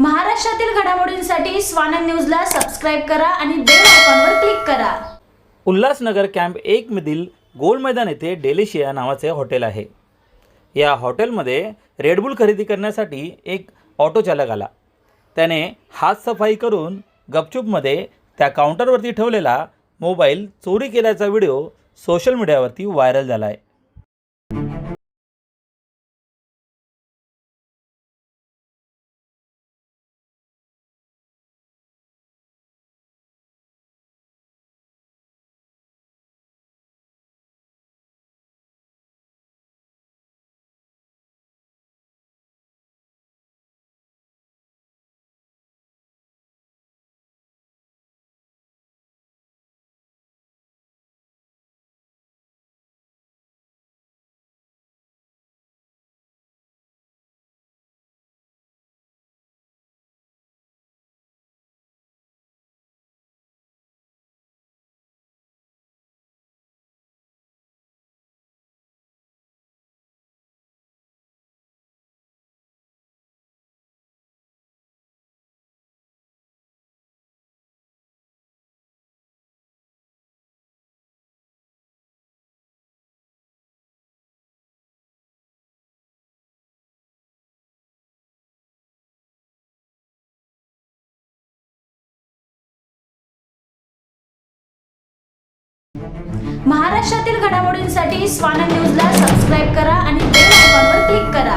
महाराष्ट्रातील घडामोडींसाठी स्वानंद न्यूजला सबस्क्राईब करा आणि बेल आयकॉनवर क्लिक करा. उल्हासनगर कॅम्प एकमधील गोल मैदान येथे डेलिशिया नावाचे हॉटेल आहे. या हॉटेलमध्ये रेडबुल खरेदी करण्यासाठी एक ऑटो चालक आला. त्याने हातसफाई करून गपचूपमध्ये त्या काउंटरवरती ठेवलेला मोबाईल चोरी केल्याचा व्हिडिओ सोशल मीडियावरती व्हायरल झाला आहे महाराष्ट्रातील घडामोडींसाठी स्वानंद न्यूजला सबस्क्राईब करा आणि बेल आयकॉनवर क्लिक करा.